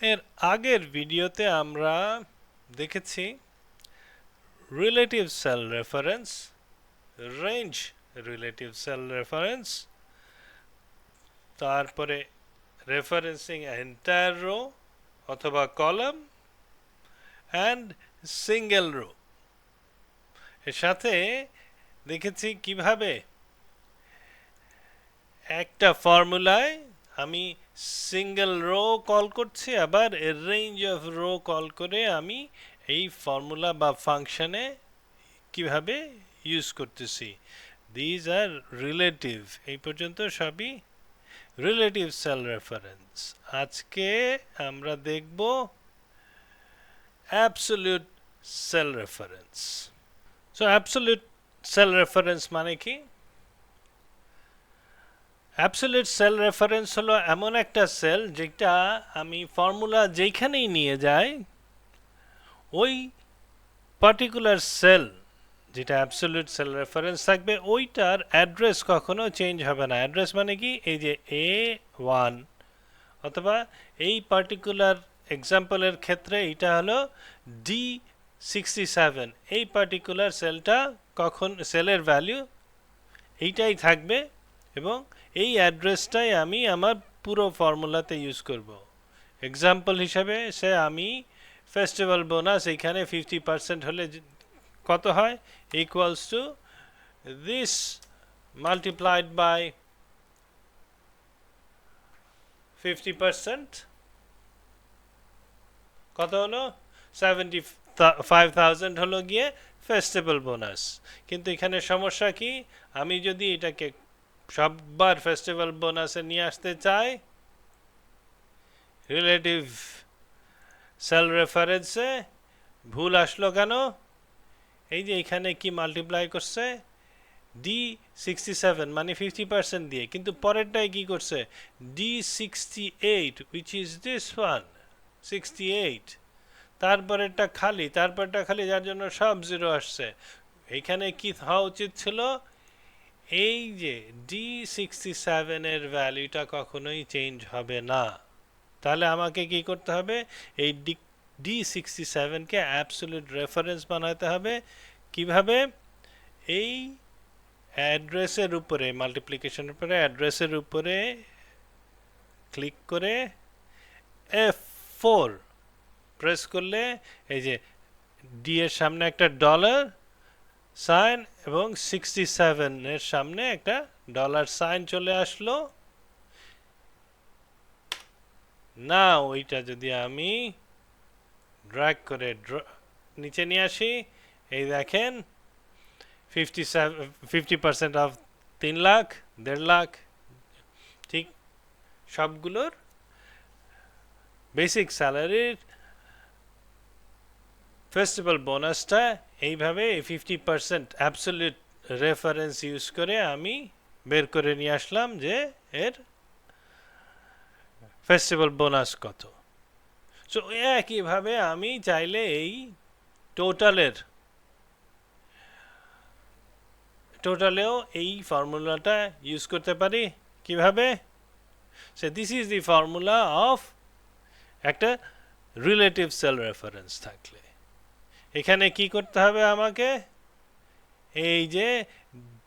এর আগের ভিডিওতে আমরা দেখেছি relative cell reference range relative cell reference তারপরে রেফারেন্সিং এন্টায়ার রো অথবা কলাম অ্যান্ড সিঙ্গেল রো এর সাথে দেখেছি কীভাবে একটা ফর্মুলায় আমি সিঙ্গেল রো কল করছি, আবার রেঞ্জ অফ রো কল করে আমি এই ফর্মুলা বা ফাংশানে কীভাবে ইউজ করতেছি। দিজ আর রিলেটিভ এই পর্যন্ত সবই রিলেটিভ সেল রেফারেন্স আজকে আমরা দেখব absolute cell reference so absolute cell reference মানে কি? অ্যাবসলিউট সেল রেফারেন্স হলো এমন একটা সেল যেটা আমি ফর্মুলা যেইখানেই নিয়ে যাই, ওই পার্টিকুলার সেল যেটা অ্যাবসলিউট সেল রেফারেন্স থাকবে, ওইটার অ্যাড্রেস কখনো চেঞ্জ হবে না। অ্যাড্রেস মানে কি? এই যে এ ওয়ান অথবা এই পার্টিকুলার এক্সাম্পলের ক্ষেত্রে এটা হলো ডি সিক্সটি সেভেন এই পার্টিকুলার সেলটা কখন সেলের ভ্যালু এইটাই থাকবে এবং এই অ্যাড্রেসটাই আমি আমার পুরো ফর্মুলাতে ইউজ করব। এক্সাম্পল হিসাবে সে আমি ফেস্টিভ্যাল বোনাস এইখানে ফিফটি পার্সেন্ট হলে কত হয়? Equals to this multiplied by fifty percent কত হলো? সেভেন্টি ফাইভ থাউজেন্ড হলো গিয়ে ফেস্টিভ্যাল বোনাস কিন্তু এখানে সমস্যা কি? আমি যদি এটাকে সববার ফেস্টিভ্যাল বোনাসে নিয়ে আসতে চাই। রিলেটিভ সেল রেফারেন্সে ভুল আসলো কেন? এই যে এখানে কি মাল্টিপ্লাই করছে? ডি সিক্সটি সেভেন মানে ফিফটি পার্সেন্ট দিয়ে। কিন্তু পরেরটায় কি করছে? D sixty eight which is this one sixty eight তারপরেরটা খালি, তারপরটা খালি, যার জন্য সব জিরো আসছে। এখানে কি হওয়া উচিত ছিল? এই যে ডি সিক্সটি সেভেনের ভ্যালুটা কখনোই চেঞ্জ হবে না। তাহলে আমাকে কি করতে হবে? এই ডি ডি সিক্সটি সেভেনকে অ্যাবসোলিউট রেফারেন্স বানাতে হবে। কীভাবে? এই অ্যাড্রেসের উপরে মাল্টিপ্লিকেশনের উপরে, অ্যাড্রেসের উপরে ক্লিক করে এফ ফোর প্রেস করলে এই যে ডি এর সামনে একটা ডলার সাইন এবং সিক্সটি সেভেনের সামনে একটা ডলার সাইন চলে আসলো। না ওইটা যদি আমি ড্র্যাগ করে ড্র- নিচে নিয়ে আসি, এই দেখেন ফিফটি ফিফটি পার্সেন্ট অফ তিন লাখ, দেড় লাখ, ঠিক, সবগুলোর বেসিক স্যালারির ফেস্টিভ্যাল বোনাসটা এইভাবে fifty percent absolute reference use করে আমি বের করে নিয়ে আসলাম যে এর ফেস্টিভ্যাল বোনাস কত। সো একইভাবে আমি চাইলে এই টোটালের টোটালেও এই ফর্মুলাটা ইউজ করতে পারি। কীভাবে? Say this is the formula of একটা রিলেটিভ সেল রেফারেন্স থাকলে। এখানে কি করতে হবে আমাকে? এই যে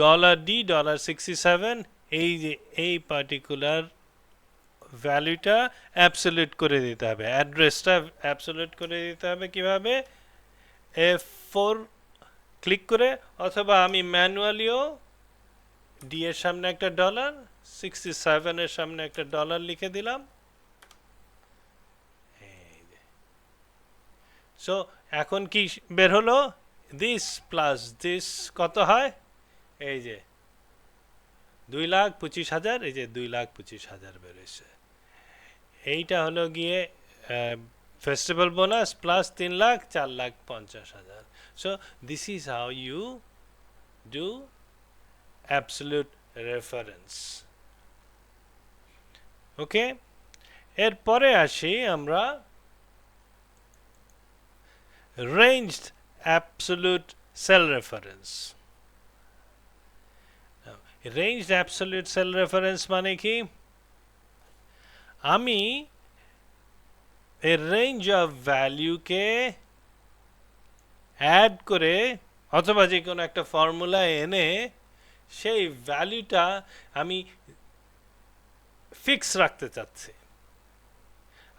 dollar D dollar sixty seven এই যে, এই পার্টিকুলার ভ্যালুটা অ্যাবসলিউট করে দিতে হবে। অ্যাড্রেসটা অ্যাবসলিউট করে দিতে হবে কীভাবে? এফ ফোর ক্লিক করে, অথবা আমি ম্যানুয়ালিও ডি এর সামনে একটা ডলার সিক্সটি সেভেনের সামনে একটা ডলার লিখে দিলাম। সো এখন কি বের হলো? দিস প্লাস দিস কত হয়? এই যে দুই লাখ পঁচিশ হাজার, এই যে দুই লাখ পঁচিশ হাজার বেরোচ্ছে এইটা হলো গিয়ে ফেস্টিভ্যাল বোনাস প্লাস তিন লাখ, চার লাখ পঞ্চাশ হাজার। So this is how you do absolute reference okay এরপরে আসি আমরা ranged absolute cell reference. Ranged absolute cell reference মানে কি? আমি এ রেঞ্জ অফ ভ্যালুকে অ্যাড করে অথবা যে কোনো একটা ফর্মুলা এনে সেই ভ্যালুটা আমি ফিক্স রাখতে চাচ্ছি।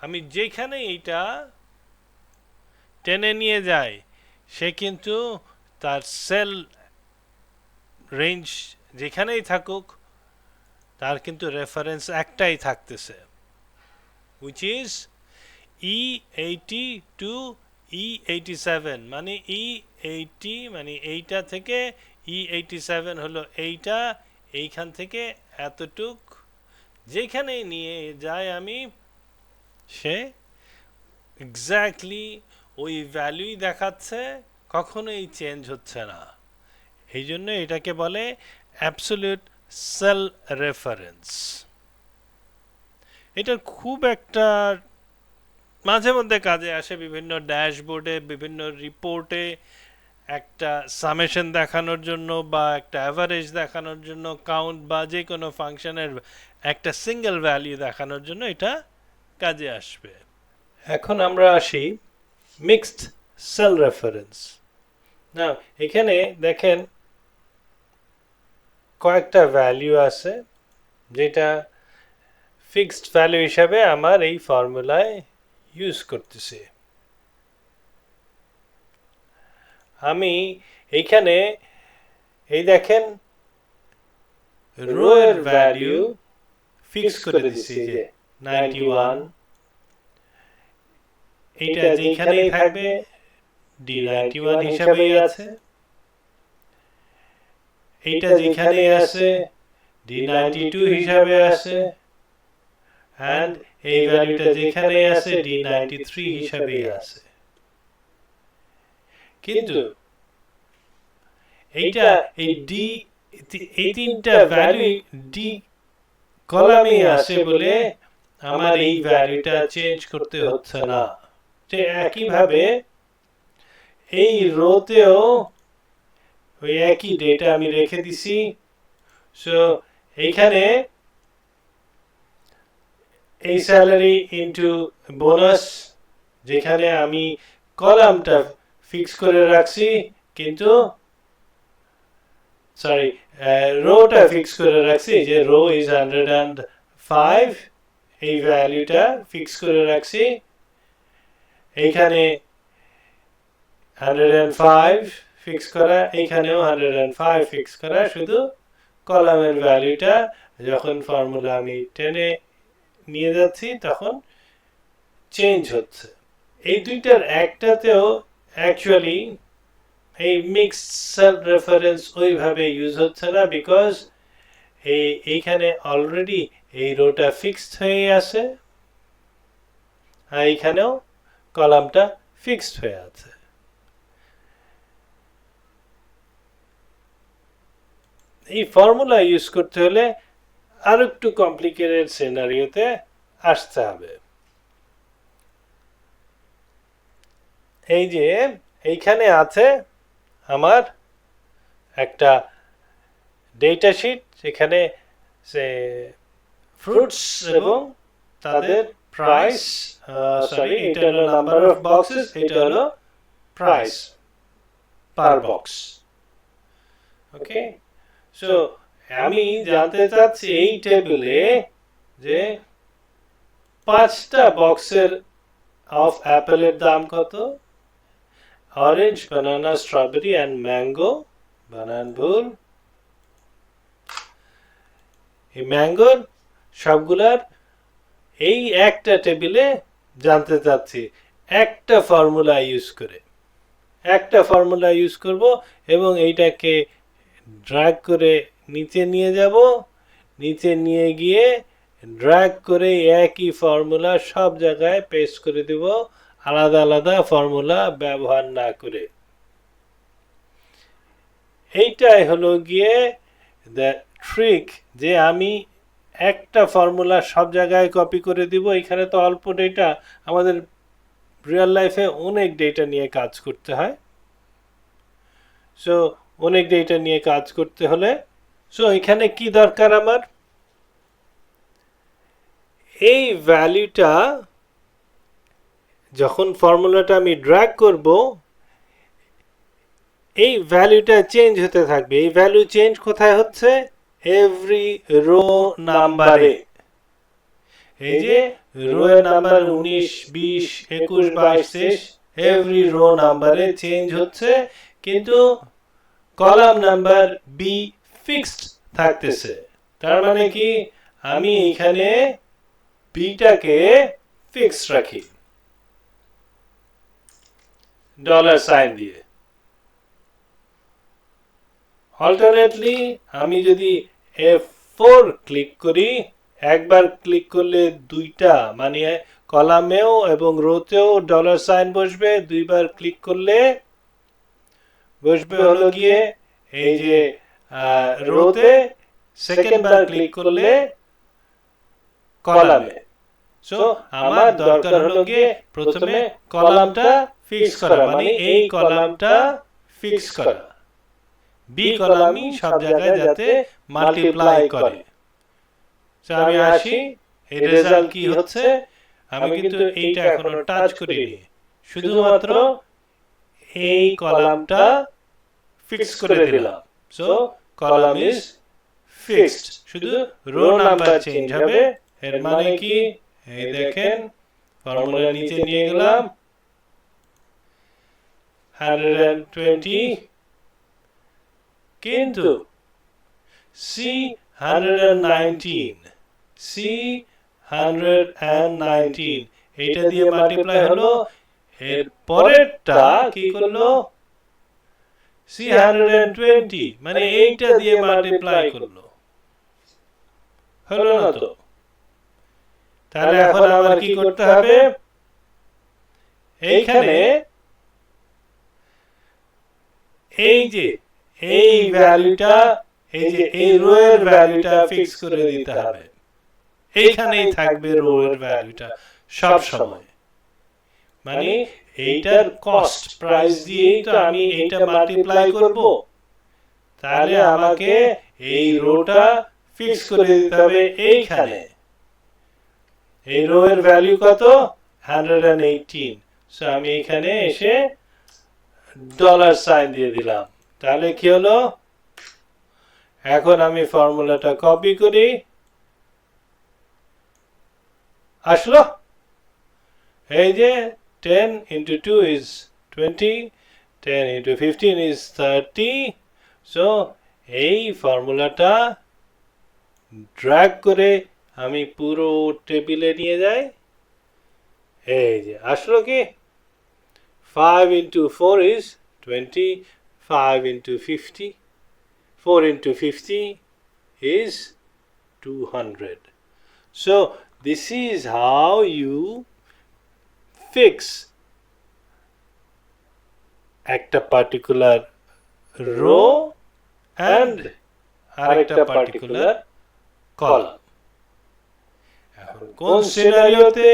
আমি যেখানে এইটা টেনে নিয়ে যায়, সে কিন্তু তার সেল রেঞ্জ যেখানেই থাকুক, তার কিন্তু রেফারেন্স একটাই থাকতেছে which is E eighty two E eighty seven মানে ই এইটি মানে এইটা থেকে ই এইটি সেভেন হলো এইটা, এইখান থেকে এতটুক, যেখানেই নিয়ে যায় আমি, সে এক্স্যাক্টলি ওই ভ্যালুই দেখাচ্ছে, কখনোই চেঞ্জ হচ্ছে না। এই জন্য এটাকে বলে অ্যাবসোলিউট সেল রেফারেন্স এটা খুব একটা মাঝে মধ্যে কাজে আসে বিভিন্ন ড্যাশবোর্ডে, বিভিন্ন রিপোর্টে একটা সামেশন দেখানোর জন্য বা একটা অ্যাভারেজ দেখানোর জন্য কাউন্ট বা যে কোনো ফাংশনের একটা সিঙ্গেল ভ্যালু দেখানোর জন্য এটা কাজে আসবে। এখন আমরা আসি মিক্সড সেল রেফারেন্স না এখানে দেখেন কয়েকটা ভ্যালু আছে, যেটা ফিক্সড ভ্যালু হিসাবে আমার এই ফর্মুলায় ইউজ করতেছি। আমি এইখানে এই দেখেন রো ভ্যালু ফিক্স করে দিচ্ছি যে নাইনটি ওয়ান এইটা যেখানেই থাকবে ডি নাইনটি ওয়ান হিসাবেই আছে। এইটা যেখানে আছে ডি নাইনটি টু হিসাবে আছে। অ্যান্ড এই ভ্যালুটা যেখানে আছে ডি নাইনটি থ্রি হিসাবেই আছে। কিন্তু এইটা এই ডি এই তিনটা ভ্যালু ডি কলামে আসে বলে আমার এই ভ্যালুটা চেঞ্জ করতে হচ্ছে না। যে একইভাবে এই রোতেও ওই একই ডেটা আমি রেখে দিছি। সো এইখানে এই স্যালারি ইনটু বোনাস যেখানে আমি কলামটা ফিক্স করে রাখছি, কিন্তু সরি রোটা ফিক্স করে রাখছি, যে row is hundred and five এই ভ্যালুটা ফিক্স করে রাখছি। এইখানে হান্ড্রেড অ্যান্ড ফাইভ ফিক্স করা, এইখানেও হান্ড্রেড অ্যান্ড ফাইভ ফিক্স করা, শুধু কলামের ভ্যালুটা যখন ফর্মুলা আমি টেনে নিয়ে যাচ্ছি, তখন চেঞ্জ হচ্ছে। এই দুইটার একটাতেও অ্যাকচুয়ালি এই মিক্স রেফারেন্স ওইভাবে ইউজ হচ্ছে না বিকজ এই, এইখানে অলরেডি এই রোটা ফিক্সড হয়ে আছে। আর এইখানেও কলামটা ফিক্সড হয়ে আছে। এই ফর্মুলা ইউজ করতে হলে আর একটু কমপ্লিকেটেড সিনারিওতে আসতে হবে। এই যে এইখানে আছে আমার একটা ডেটা শিট যেখানে সে ফ্রুটস এবং তাদের প্রাইস সরি এটা হলো নাম্বার অফ বক্সেস এটা হলো price per box okay so আমি জানতে চাচ্ছি এই টেবিলে যে পাঁচটা বক্সের অফ অ্যাপেলের দাম কত? Orange banana strawberry and mango বানান ভুল এই ম্যাঙ্গোর সবগুলার এই একটা টেবিলে জানতে চাচ্ছি, একটা ফর্মুলা ইউজ করে। একটা ফর্মুলা ইউজ করব এবং এইটাকে ড্র্যাগ করে নিচে নিয়ে যাব। নিচে নিয়ে গিয়ে ড্র্যাগ করে একই ফর্মুলা সব জায়গায় পেস্ট করে দেব, আলাদা আলাদা ফর্মুলা ব্যবহার না করে। এইটাই হলো গিয়ে দ্য ট্রিক যে আমি একটা ফর্মুলা সব জায়গায় কপি করে দিব। এখানে তো অল্প ডেটা আমাদের রিয়েল লাইফে অনেক ডেটা নিয়ে কাজ করতে হয়। সো অনেক ডেটা নিয়ে কাজ করতে হলে। সো এখানে কি দরকার আমার? এই ভ্যালুটা যখন ফর্মুলাটা আমি ড্র্যাগ করব, এই ভ্যালুটা চেঞ্জ হতে থাকবে। এই ভ্যালু চেঞ্জ কোথায় হচ্ছে? এভরি রো নাম্বারে এই যে রো নাম্বার উনিশ, বিশ, একুশ, বাইশ, তেইশ এভরি রো নাম্বারে চেঞ্জ হচ্ছে, কিন্তু কলাম নাম্বার বি ফিক্সড থাকতেছে। তার মানে কি? আমি এখানে বিটাকে ফিক্সড রাখি। ডলার সাইন দিয়ে। অল্টারনেটলি আমি যদি এফ ফোর ক্লিক করি একবার ক্লিক করলে দুইটা মানে কলামেও এবং রোতেও ডলার সাইন বসবে দুইবার ক্লিক করলে বসবে হলো গিয়ে এই যে রোতে সেকেন্ড বার ক্লিক করলে কলামে। সো আমার দরকার হলো গিয়ে প্রথমে কলামটা ফিক্স করা মানে এই কলামটা ফিক্স করা। বি কলামই সব জায়গায় যাতে মাল্টিপ্লাই করে। আমি আসি এই রেজাল্ট কি হচ্ছে? আমি কিন্তু এইটা এখনও টাচ করিনি। শুধুমাত্র এই কলামটা ফিক্স করে দিলাম। সো কলাম ইজ ফিক্সড শুধু রো নাম্বার চেঞ্জ হবে। এর মানে কি? এই দেখেন ফর্মুলা নিচে নিয়ে গেলাম। 120 কিন্তু সি 119 সি 119 এইটা দিয়ে মাল্টিপ্লাই হলো এর পরেরটা কি করল? সি 120 মানে এইটা দিয়ে মাল্টিপ্লাই করল। হলো না তো? তাহলে এখন আমার কি করতে হবে? এইখানে এই যে এই ভ্যালুটা এই যে এই রো এর ভ্যালুটা ফিক্স করে দিতে হবে। এইখানেই থাকবে রো এর ভ্যালুটা সব সময়। মানে এইটার কস্ট প্রাইস দিয়েই তো আমি এইটা মাল্টিপ্লাই করব। তাহলে আমাকে এই রোটা ফিক্স করে দিতে হবে এইখানে। এই রো এর ভ্যালু কত 118 সো আমি এখানে এসে ডলার সাইন দিয়ে দিলাম। তাহলে কি হলো? এখন আমি ফর্মুলাটা কপি করি। আসলো? এই যে ten into two is twenty ten into fifteen is thirty so এই ফর্মুলাটা ড্র্যাগ করে আমি পুরো টেবিলে নিয়ে যাই। এই যে, আসলো কি? 5 into 4 is 20 5 into 50 4 into 50 is 200 so this is how you fix একটা পার্টিকুলার রো অ্যান্ড আরেকটা পার্টিকুলার কলাম এখন কোন সিনারিওতে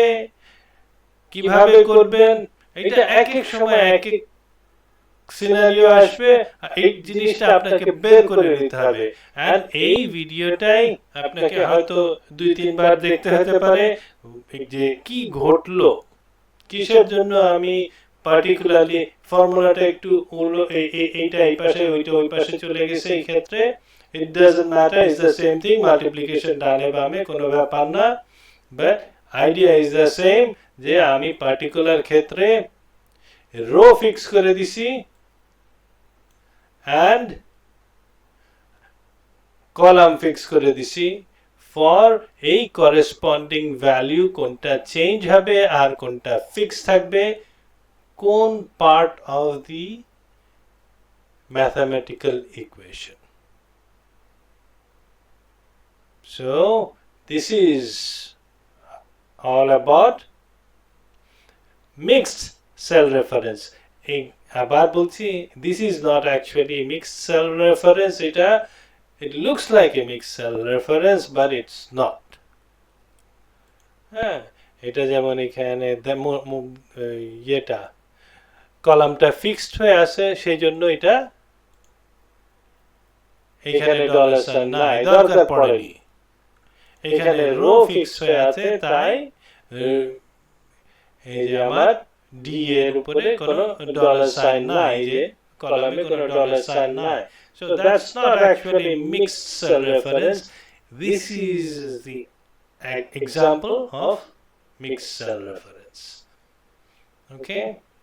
কীভাবে করবেন? এটা এক এক সময় এক এক সিনারিও আসবে এই জিনিসটা আপনাকে বের করে নিতে হবে। আর এই ভিডিওটাই আপনাকে হয়তো দুই তিনবার দেখতে হতে পারে। যে কি ঘটলো? কিসের জন্য আমি পার্টিকুলারলি ফর্মুলাটা একটু উল্লো এই- এই- এইটা এই পাশে ওইটা ওই পাশে চলে গেছে এই ক্ষেত্রে। It doesn't matter is the same thing multiplication ডানে বামে কোনো ব্যাপার না। But idea is the same যে আমি পার্টিকুলার ক্ষেত্রে রো ফিক্স করে দিছি অ্যান্ড কলাম ফিক্স করে দিছি ফর এই করেসপন্ডিং ভ্যালু কোনটা চেঞ্জ হবে আর কোনটা ফিক্স থাকবে কোন part of the mathematical equation. So, this is all about mixed cell reference. আবার বলছি this is not actually mixed cell reference এটা it looks like a mixed cell reference but it's not. হ্যাঁ এটা যেমন এখানে ইয়েটা কলামটা ফিক্সড হয়ে আছে সেই জন্য এটা এখানে ডলার নাই দরকার পড়েনি। এখানে রো ফিক্স হয়ে আছে তাই এই যে আমার ডি এর উপরে কোনো ডলার সাইন নাই যে কলামে কোনো ডলার সাইন নাই so that's not actually mixed cell reference this is the e- example of mixed cell reference okay